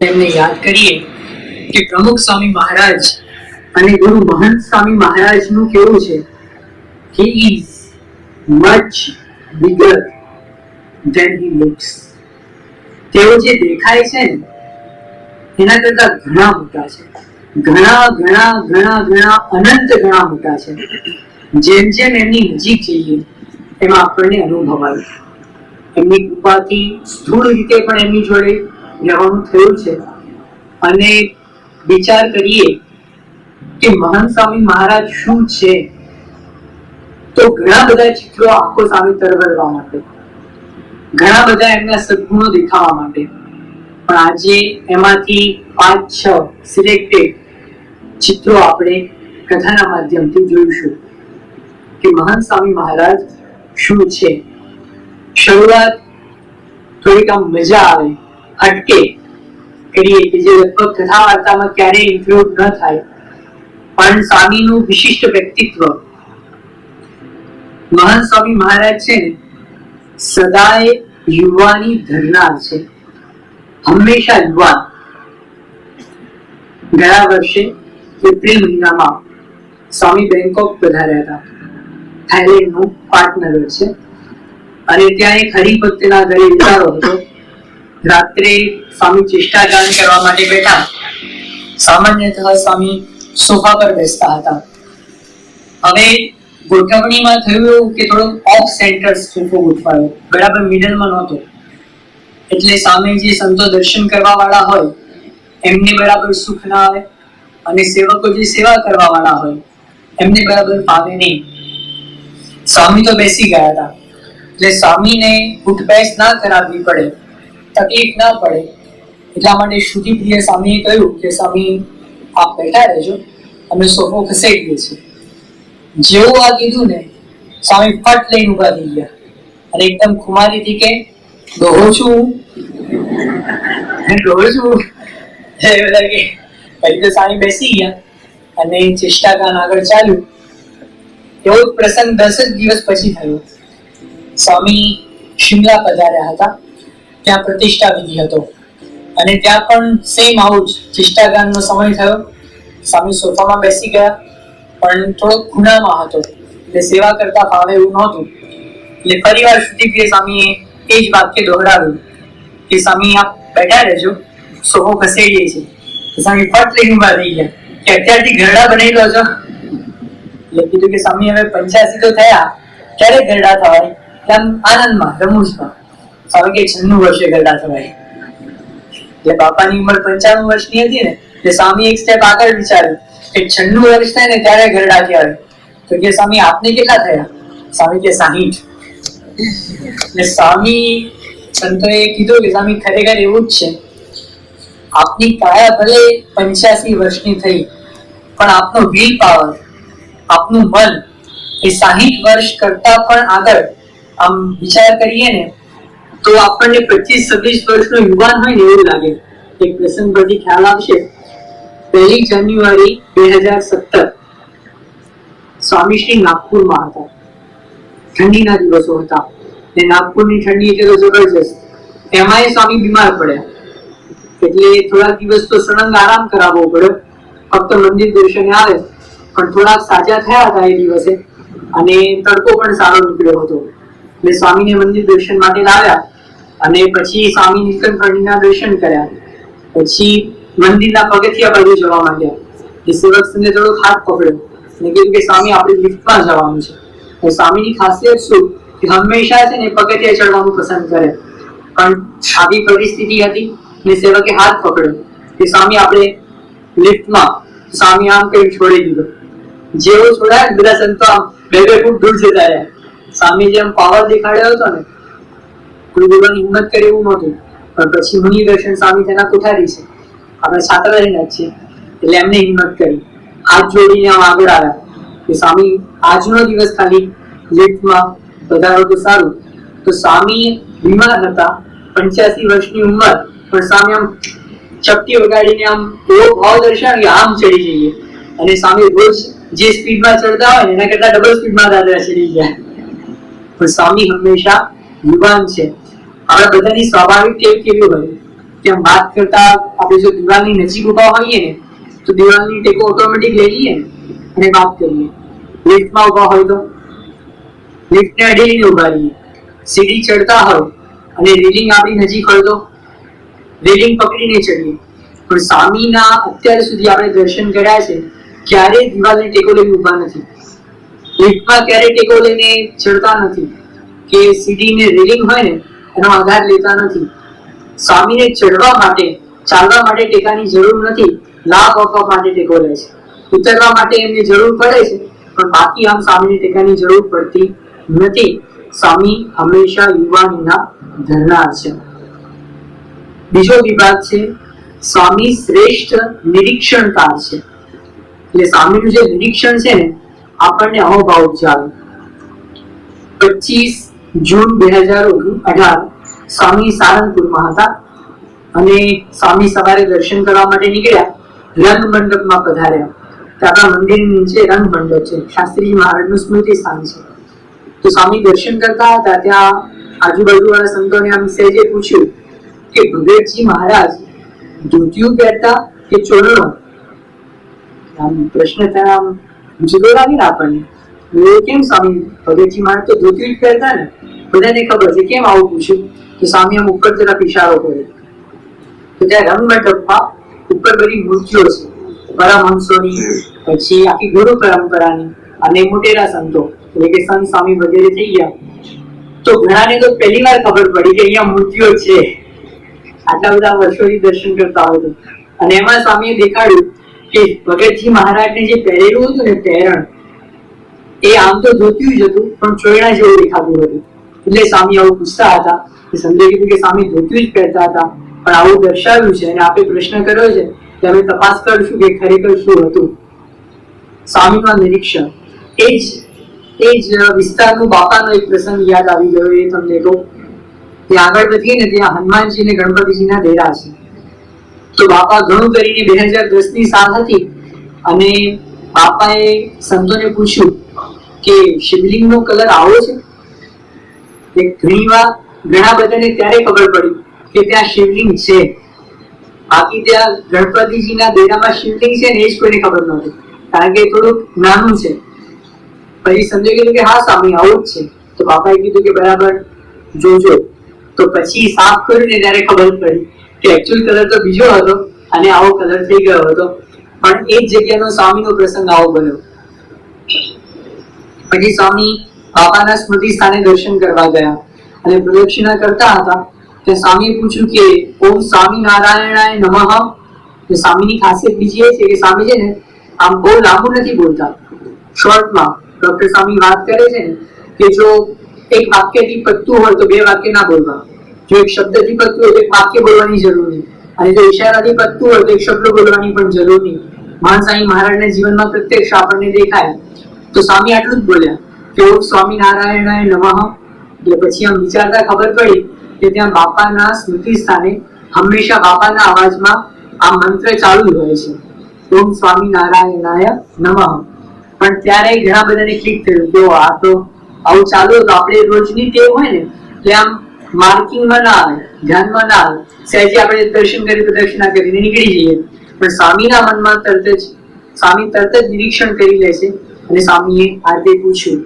એમને યાદ કરીએ કે પ્રમુખ સ્વામી મહારાજ અને ગુરુ મહંત સ્વામી મહારાજનું કેવું છે? He is much bigger than he looks તેઓ જે દેખાય છે એના કરતા ઘણા મોટા છે. ઘણા ઘણા ઘણા ઘણા અનંત ઘણા મોટા છે. જેમ જેમ એમની નજીક જઈએ, એમાં આપણને અનુભવાય. એમની કૃપાથી સ્થૂળ રીતે પણ એમની જોડે રહેવાનું થયું છે. અને વિચાર કરીએ કે મહાન સ્વામી મહારાજ શું છે? તો ઘણા બધા ચિત્રો આંખો સામે તરવરવા માટે, ઘણા બધા એમના સદગુણો દેખાવા માટે. પણ આજે એમાંથી પાંચ, છ સિલેક્ટેડ ચિત્રો આપણે કથાના માધ્યમથી જોઈશું કે મહાન સ્વામી મહારાજ શું છે. શરૂઆત થોડીક આમ મજા આવે. હટકે કરીએ કે જે લગભગ કથા ક્યારેય ઇન્ક્લુડ ન થાય. પણ સ્વામીનું વિશિષ્ટ વ્યક્તિત્વ. મહાન સ્વામી મહારાજ છે ને, સદાય યુવાની ધરનાર છે. હંમેશા યુવાન. ગયા વર્ષે એપ્રિલ મહિનામાં સ્વામી બેંકોક પધાર્યા હતા. થાઈલેન્ડનું પાટનગર છે. અને ત્યાં એક હરિભક્તના ઘરે ઉતારો હતો. રાત્રે સ્વામી ચેષ્ટાગાન કરવા માટે બેઠા. સામાન્યતઃ સ્વામી સોફા પર બેસતા હતા. હવે ગોઠવણીમાં થયું એવું કે થોડો ઓફ સેન્ટર સોફો ગોઠવાયો. બરાબર મિડલમાં નહોતો. એટલે સામે જે સંતો દર્શન કરવા વાળા હોય, એમને બરાબર સુખ ના આવે અને સેવકો જે સેવા કરવા વાળા હોય, એમને બરાબર ફાવે નહીં. સ્વામી તો બેસી ગયા હતા. એટલે સ્વામીને ઉઠબેસ ના કરાવવી પડે. તકલીફ ના પડે. એટલા માટે શ્રુતિ સ્વામીએ કહ્યું કે, સ્વામી, આપ બેઠા રહેજો. અમે સોફો ખસેડીએ છીએ. જેવું આ કીધું ને, સ્વામી ફટ લઈને ઊભા થઈ ગયા. અને એકદમ ખુમારીથી કે, ડોહો છું. ડોહો છું. એ બધા કે તો સ્વામી બેસી ગયા અને ચેષ્ટાગાન આગળ ચાલ્યું. એવો પ્રસંગ દસ જ દિવસ પછી થયો. સ્વામી શિમલા પધાર્યા હતા. ત્યાં પ્રતિષ્ઠા વિધિ હતો. અને ત્યાં પણ સેમ આવું જ ચિષ્ટાગાનનો સમય થયો. સ્વામી સોફામાં બેસી ગયા, પણ થોડોક ખૂણામાં હતો. એટલે સેવા કરતા ફાવે એવું નહોતું. એટલે ફરીવાર શ્રુતિપ્રિય સ્વામીએ એ જ વાક્ય દોહરાવ્યું કે, સ્વામી, આપ બેઠા રહેજો, સોફો ખસેડીએ તો સ્વામી ફટ લઈને ઊભા થઈ ગયા. કે અત્યારથી ઘરડા બનાવી લો છો? એટલે કીધું કે, સ્વામી, હવે પંચ્યાસી તો થયા. ક્યારે ઘરડા થવાય? આનંદમાં, રમૂજમાં. સ્વામી કે છન્નું વર્ષે ઘરડા થવાય એટલે બાપાની ઉંમર પંચાણું વર્ષની હતી ને, એટલે સ્વામી એક સ્ટેપ આગળ વિચાર્યું કે છન્નું વર્ષ થાય ને ત્યારે ઘરડા કહેવાય. તો કે સ્વામી, આપને કેટલા થયા? સ્વામી કે સાહીઠ. એટલે સ્વામી સંતોએ કીધું કે સ્વામી, ખરેખર એવું જ છે. આપની કાયા ભલે પંચ્યાસી વર્ષની થઈ, પણ આપનો વિલ પાવર આપનું મન એ સાહીઠ વર્ષ કરતા પણ આગળ. આમ વિચાર કરીએ ને તો આપણને પચીસ, છવ્વીસ વર્ષનો યુવાન હોય ને એવું લાગે. એક પ્રસંગ પરથી ખ્યાલ આવશે. પહેલી જાન્યુઆરી બે હજાર સત્તર. સ્વામી નાગપુરમાં હતા. ઠંડીના દિવસો હતા. ને નાગપુરની ઠંડી એટલે જબરજસ્ત. એમાંય સ્વામી બીમાર પડ્યા. એટલે થોડાક દિવસ તો સળંગ આરામ કરાવવો પડ્યો. ફક્ત મંદિર દર્શને આવે. પણ થોડાક સાજા થયા હતા એ દિવસે. અને તડકો પણ સારો નીકળ્યો હતો. એટલે સ્વામીને મંદિર દર્શન માટે લાવ્યા અને પછી સ્વામી નીલકંઠ દર્શન કર્યા. પછી મંદિરના પગથિયા બાજુ જવા માંડ્યા. એ સેવક સંઘે થોડોક હાથ પકડ્યો. અને કીધું કે સ્વામી, આપણે લિફ્ટમાં જવાનું છે. તો સ્વામીની ખાસિયત શું કે હંમેશા છે ને પગથિયા ચડવાનું પસંદ કરે. પણ આવી પરિસ્થિતિ હતી ને સેવકે હાથ પકડ્યો કે સ્વામી, આપણે લિફ્ટમાં. સ્વામી આમ કઈ છોડી દીધો. જેવો છોડાય બધા સંતો આમ બે બે ફૂટ દૂર જતા રહ્યા. સ્વામી જેમ પાવર દેખાડ્યો હતો ને, કોઈ બોલવાની હિંમત કરે એવું નહોતું. પણ પછી મુનિ દર્શન સ્વામી તેના કોઠારી છે. આપણે છાત્રાલયના જ છીએ. એટલે એમને હિંમત કરી. હાથ જોડીને આમ આગળ આવ્યા. કે સ્વામી આજનો દિવસ ખાલી લિફ્ટમાં વધારો તો સારું. તો સ્વામી બીમાર હતા, પંચ્યાસી વર્ષની ઉંમર, પણ સ્વામી આમ ચપટી વગાડીને આમ એવો ભાવ દર્શાવ્યો કે આમ ચડી જઈએ. અને સ્વામી રોજ જે સ્પીડમાં ચડતા હોય એના કરતા ડબલ સ્પીડમાં દાદરા ચડી ગયા. પણ સ્વામી હંમેશા યુવાન છે. આપણા બધાની સ્વાભાવિક ટેવ કેવી હોય? કે વાત કરતા આપણે જો દિવાલની નજીક ઊભા હોઈએ ને, તો દિવાલની ટેકો ઓટોમેટિક લઈ લઈએ અને વાત કરીએ. લિફ્ટમાં ઊભા હોય તો? લિફ્ટને અડીને ઊભા રહીએ. સીડી ચડતા હોય અને રેલિંગ આપણી નજીક હોય તો? રેલિંગ પકડીને ચડીએ. પણ સ્વામીના અત્યાર સુધી આપણે દર્શન કર્યા છે ક્યારે દિવાલને ટેકો લઈને ઊભા નથી. લિફ્ટમાં ક્યારે ટેકો લઈને ચડતા નથી. કે સીડીને રેલિંગ હોય ને, એનો આધાર લેતા નથી. સ્વામીને ચડવા માટે, ચાલવા માટે ટેકાની જરૂર નથી. લાભ આપવા માટે ટેકો લે છે. ઉતરવા માટે એમને જરૂર પડે છે, પણ બાકી આમ સ્વામીને ટેકાની જરૂર પડતી નથી. સ્વામી હંમેશા યુવાનીના ધરનાર છે. બીજો વિભાગ છે, સ્વામી શ્રેષ્ઠ નિરીક્ષણકાર છે. એટલે સ્વામીનું જે નિરીક્ષણ છે ને આપણને અહોભાવ ઉપજાવે પચીસ જૂન બે હજાર અઢાર સ્વામી સારંગપુરમાં હતા અને સ્વામી સવારે દર્શન કરવા માટે નીકળ્યા રંગ મંડપમાં પધાર્યા ત્યાં મંદિરની નીચે રંગ મંડપ છે. શાસ્ત્રીજી મહારાજનું સ્મૃતિ સ્થાન છે. તો સ્વામી દર્શન કરતા હતા, ત્યાં આજુબાજુ વાળા સંતોને આમ સહેજે પૂછ્યું કે, ભગતજી મહારાજ, ધોતિયું પહેરતા કે ચોરણો? આમ પ્રશ્ન ત્યાં જુદો આપણને. એ કેમ સ્વામી ભગતજી મહારાજ તો ધોતી પહેરતા ને? બધાને ખબર છે કેમ આવું પૂછ્યું? તો સ્વામી આમ ઉપર તરફ ઇશારો કર્યો તો ત્યાં રંગ મંડપમાં ઉપર બધી મૂર્તિઓ છે. પરમહંસોની પછી આખી ગુરુ પરંપરાની, અને મોટેરા સંતો, એટલે કે સંત સ્વામી વગેરે થઈ ગયા. તો ઘણાને તો પહેલી વાર ખબર પડી કે અહીંયા મૂર્તિઓ છે. આટલા બધા વર્ષોથી દર્શન કરતા હોય તો અને એમાં સ્વામીએ દેખાડ્યું કે ભગતજી મહારાજને જે પહેરેલું હતું ને પહેરણ, એ આમ તો ધોત્યું જ હતું, પણ ચોયણા જેવું દેખાતું હતું. એટલે સ્વામી આવું પૂછતા હતા કે સમજે કીધું કે સ્વામી ધોત્યું જ પહેરતા હતા, પણ આવું દર્શાવ્યું છે અને આપે પ્રશ્ન કર્યો છે કે અમે તપાસ કરશું કે ખરેખર શું હતું. સ્વામીનું નિરીક્ષણ. એ જ એ જ વિસ્તારનું બાપાનો એક પ્રસંગ યાદ આવી ગયો, એ તમને કહું. ત્યાં આગળ વધીએ ને ત્યાં હનુમાનજી અને ગણપતિજીના ડેરા છે. તો બાપા ઘણું કરીને બે હજાર દસની સાલ હતી અને બાપાએ સંતોને પૂછ્યું કે શિવલિંગનો કલર આવો છે? કે ઘણી વાર ઘણા બધાને ત્યારે ખબર પડી કે ત્યાં શિવલિંગ છે. બાકી ત્યાં ગણપતિજીના દેરામાં શિવલિંગ છે ને એ જ કોઈને ખબર નહોતી. કારણ કે થોડુંક નાનું છે. પછી સમજો કીધું કે હા સ્વામી, આવું જ છે. તો બાપાએ કીધું કે બરાબર, જોજો. તો પછી સાફ કર્યું ને ત્યારે ખબર પડી. કે કલર તો બીજો હતો અને આવો કલર થઈ ગયો હતો. પણ એ જગ્યાનો સ્વામીનો પ્રસંગ આવો બન્યો. પછી સ્વામી બાપાના સ્મૃતિ સ્થાને દર્શન કરવા ગયા. અને પ્રદક્ષિણા કરતા હતા તે સ્વામીએ પૂછ્યું કે ઓમ સ્વામી નારાયણાય નમઃ. તો સ્વામીની ખાસિયત બીજી એ છે કે સ્વામી છે ને આમ બહુ લાંબુ નથી બોલતા. શોર્ટમાં ડોક્ટર સ્વામી વાત કરે છે ને કે જો એક વાક્યથી પતતું હોય તો બે વાક્ય ના બોલવા. જો એક શબ્દથી પતતું હોય તો એક વાક્ય બોલવાની જરૂર નહીં. અને જો ઈશારાથી પતતું હોય તો એક શબ્દ બોલવાની પણ જરૂર નહીં. મહાન મહારાજના જીવનમાં પ્રત્યક્ષ આપણને દેખાય. તો સ્વામી આટલું જ બોલ્યા. કે ઓમ સ્વામી નારાયણાય નમઃ. એટલે પછી આમ વિચારતા ખબર પડી કે ત્યાં બાપાના સ્મૃતિ સ્થાને હંમેશા બાપાના અવાજમાં આ મંત્ર ચાલુ જ હોય છે. ઓમ સ્વામી નારાયણાય નમઃ. પણ ત્યારે ઘણા બધાને ક્લિક થયું કે આ તો આવું ચાલુ તો આપણે રોજની ટેવ હોય ને, એટલે આમ માર્કિંગમાં ના આવે, ધ્યાનમાં ના આવે. સહેજે આપણે દર્શન કરી પ્રદક્ષિણા કરીને નીકળી જઈએ. પણ સ્વામીના મનમાં તરત જ, સ્વામી તરત જ નિરીક્ષણ કરી લે છે. અને સ્વામીએ આ રીતે પૂછ્યું.